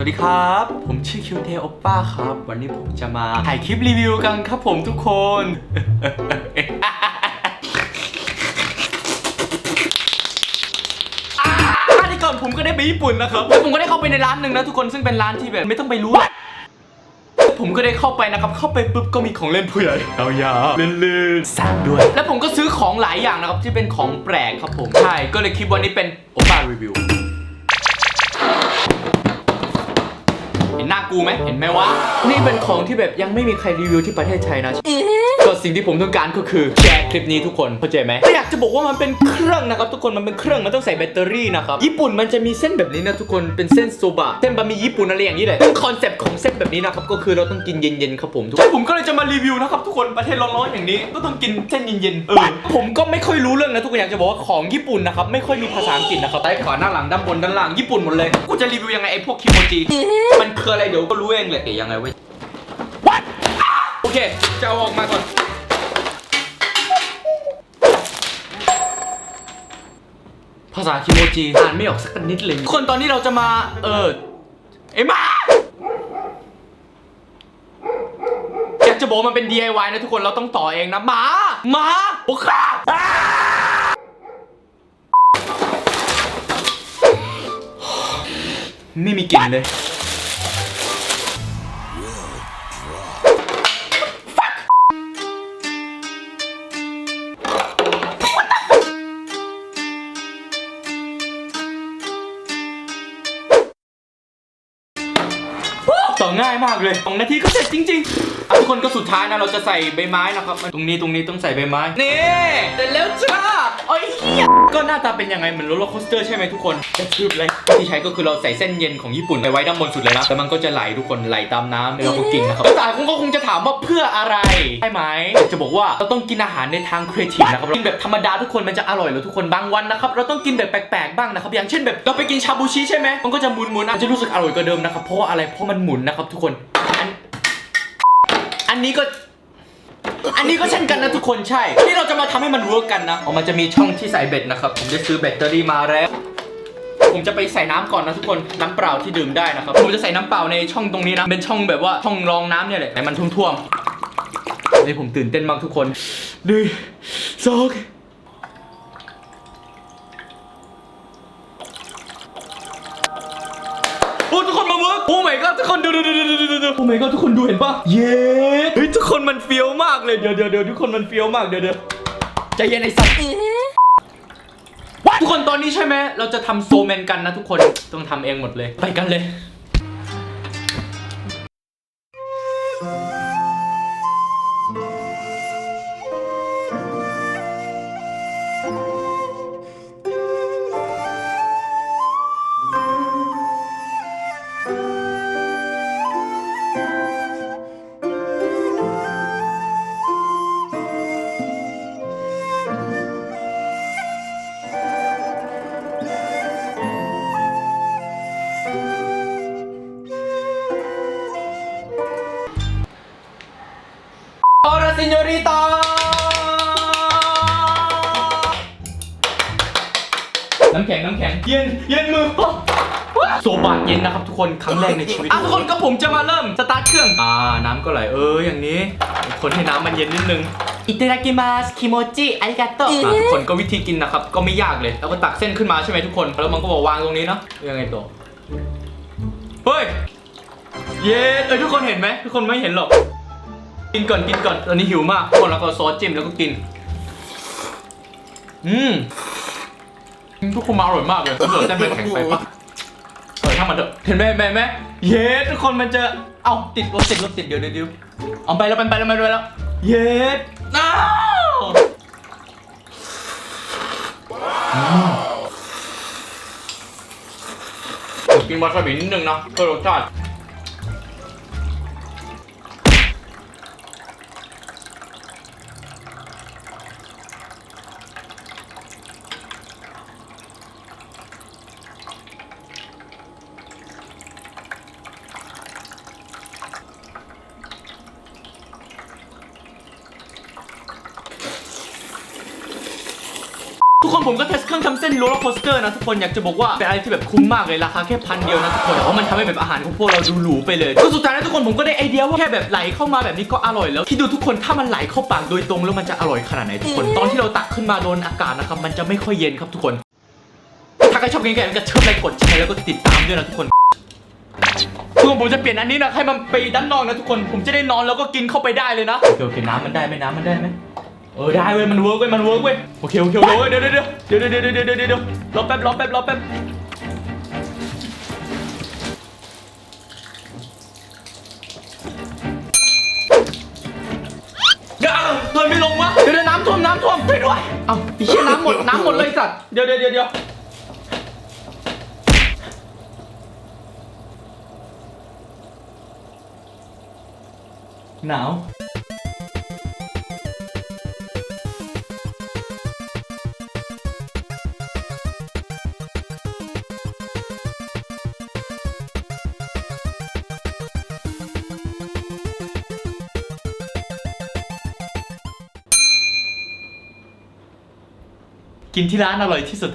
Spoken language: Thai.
สวัสดีครับ ผมชื่อคิวเทโอปป้าครับ วันนี้ผมจะมาถ่ายคลิปรีวิวกันครับผมทุกคนอ่าที่ก่อนผมก็ได้ไปญี่ปุ่นนะครับแล้วผมก็ได้เข้าไปในร้านหนึ่งนะทุกคนซึ่งเป็นร้านที่แบบไม่ต้องไปรู้หรอกผมก็ได้เข้าไปนะครับ เข้าไปปุ๊บก็มีของเล่นผู้ใหญ่เอายาเล่นลื่นๆแซบด้วย แล้วผมก็ซื้อของหลายอย่างนะครับที่เป็นของแปลกครับผม ใช่ ก็เลยคลิปวันนี้เป็นโอป้ารีวิว เห็นหน้ากูไหมเห็นไหมวะ นี่เป็นของที่แบบยังไม่มีใครรีวิวที่ประเทศไทยนะก็สิ่งที่ผมต้องการก็คือแชร์คลิปนี้ทุกคนเข้าใจไหมไม่อยากจะบอกว่ามันเป็นเครื่องนะครับทุกคนมันเป็นเครื่องมันต้องใส่แบตเตอรี่นะครับญี่ปุ่นมันจะมีเส้นแบบนี้นะทุกคนเป็นเส้นโซบะเส้นบะหมี่ญี่ปุ่นอะไรอย่างนี้เลยซึ่งคอนเซปต์ของเส้นแบบนี้นะครับก็คือเราต้องกินเย็นๆครับผมทุกคนผมก็เลยจะมารีวิวนะครับทุกคนประเทศร้อนๆอย่างนี้ก็ต้องกินเส้นเย็นๆเออผมก็ไม่ค่อยรู้เรื่องนะทุกคนอยากจะบอกว่าของญี่ปุ่นนะครับไม่ค่อยมีภาษาอังกฤษนะครับใต้ขวาหน้าหลังด้านบนด้านล่างญี่ปุ่นหมดเลยกูจะรีวิวยังไงไอ้พวกคิโมจิมันคืออะไรเดี๋ยวก็รู้เองเลยเอ๊ะยังไงเว้ย What โอเค จะเอาออกมาก่อน ภาษาคิโมจิอ่านไม่ออกสักนิดเลยคนตอนนี้เราจะมา เออไอ้หมาอยากจะบอกว่ามันเป็น DIY นะทุกคนเราต้องต่อเองนะหมาหมาโอเคอ่าไม่มีกลิ่นเลย ต่อง่ายมากเลยสองนาทีก็เสร็จจริง ๆ อะทุกคนก็สุดท้ายนะเราจะใส่ใบไม้นะครับ ตรงนี้ตรงนี้ต้องใส่ใบไม้นี่เสร็จแล้วจ้าโอ้ยเหี้ยก็หน้าตาเป็นยังไงเหมือนโรลเลอร์โคสเตอร์ใช่ไหมทุกคนจะชืบเลยที่ใช้ก็คือเราใส่เส้นเย็นของญี่ปุ่นไปไว้ด้านบนสุดเลยนะแล้วมันก็จะไหลทุกคนไหลตามน้ำแล้วเราก็กินนะครับแต่คงก็คงจะถามว่าเพื่ออะไรใช่ไหมจะบอกว่าเราต้องกินอาหารในทางครีเอทีฟนะครับกินแบบธรรมดาทุกคนมันจะอร่อยหรอทุกคนบางวันนะครับเราต้องกินแบบแปลกๆบ้างนะครับอย่างเช่นแบบเราไปกินชาบูชิใช่ไหมมันก็จะหมุนๆอาจจะรู้สึกอร่อยกว่าเดิมนะครับเพราะว่าอะไรเพราะมันหมุนนะครับทุกคนอัน นนี้ก็ อันนี้ก็เช่นกันนะทุกคนใช่ที่เราจะมาทำให้มันเวิร์กกันนะออกมันจะมีช่องที่ใส่เบ็ดนะครับ ผมได้ซื้อแบตเตอรี่มาแล้ว ผมจะไปใส่น้ำก่อนนะทุกคน น้ำเปล่าที่ดื่มได้นะครับ ผมจะใส่น้ำเปล่าในช่องตรงนี้นะ เป็นช่องแบบว่าช่องรองน้ำเนี่ยแหละให้มันท่วมๆนี่ผมตื่นเต้นมากทุกคนหนึ่งสอง โอ้ทุกคนมาเวิร์กโอ้ my god ทุกคนดูดูดูดูดูดูดูโอ้ my god ทุกคนดูเห็นปะเย้เฮ้ยทุกคนมันเฟี้ยวมากเลยเดี๋ยวเดี๋ยวเดี๋ยวทุกคนมันเฟี้ยวมากเดี๋ยวเดี๋ยวใจเย็นไอ้สัตว์ทุกคนตอนนี้ใช่ไหมเราจะทำโซแมนกันนะทุกคนต้องทำเองหมดเลยไปกันเลย Ora señorita น้ำแข็งน้ำแข็งเย็นเย็นมือโซบะเย็นนะครับทุกคนครั้งแรกในชีวิตอะทุกคนก็ผมจะมาเริ่มสตาร์ทเครื่องอ่าน้ำก็ไหลเอออย่างนี้ คนให้น้ำมันเย็นนิดนึงอิตาดากิมาสคิโมจิอาริกาโตะทุกคนก็วิธีกินนะครับ ก็ไม่ยากเลย แล้วก็ตักเส้นขึ้นมาใช่ไหมทุกคน แล้วมันก็บอกวางตรงนี้เนาะยังไงต่อเฮ้ยเย้เอ้ยทุกคนเห็นไหมทุกคนไม่เห็นหรอก กินก่อนกินก่อนตอนนี้หิวมากทุกคนแล้วก็ซอสจิ้มแล้วก็กิน อืมทุกคนมาอร่อยมากเลยรู้สึกเส้นมันแข็งไปปะเออถ้างมันเถอะเห็นไหมเห็นไหมเห็นไหมเย้ทุกคนมันจะเอ้าติดรถติดรถติดเดี๋ยวเดี๋ยวเดี๋ยวเอาไปแล้วไปไปแล้วไปแล้ว เย้อ้าวอืมเดี๋ยวกินวาซาบินิดนึงนะเพื่อรสชาติ ทุกคนผมก็เทสเครื่องทำเส้นโรลเลอร์โคสเตอร์นะทุกคนอยากจะบอกว่าเป็นอะไรที่แบบคุ้มมากเลยราคาแค่พันเดียวนะทุกคนแต่ว่ามันทำให้แบบอาหารของพวกเราดูหรูไปเลยก็สุดท้ายนะทุกคนผมก็ได้ไอเดียว่าแค่แบบไหลเข้ามาแบบนี้ก็อร่อยแล้วคิดดูทุกคนถ้ามันไหลเข้าปากโดยตรงแล้วมันจะอร่อยขนาดไหนทุกคนตอนที่เราตักขึ้นมาโดนอากาศนะครับมันจะไม่ค่อยเย็นครับทุกคน ถ้าใครชอบกินไก่ก็เชิญไลค์กดแชร์แล้วก็ติดตามด้วยนะทุกคนทุกคนผมจะเปลี่ยนอันนี้นะให้มันไปด้านนอกนะทุกคนผมจะได้นอนแล้วก็กินเข้าไปได้เลยนะโอเคโอเคน้ำมันได้ไหมน้ำมันได้ไหม เออได้เว้ยมันเวิร์กเว้ยมันเวิร์กเว้ยโอเคโอเคเดี๋ยวเดี๋ยวเดี๋ยวเดี๋ยวเดี๋ยวเดี๋ยวเดี๋ยวรอแป๊บรอแป๊บรอแป๊บเงินไม่ลงวะเดี๋ยวน้ำท่วมน้ำท่วมช่ด้วยเอ้าเชี่ยน้ำหมดน้ำหมดเลยสัตว์เดี๋ยวเดี๋ยวเดี๋ยวหนาว กินที่ร้านอร่อยที่สุด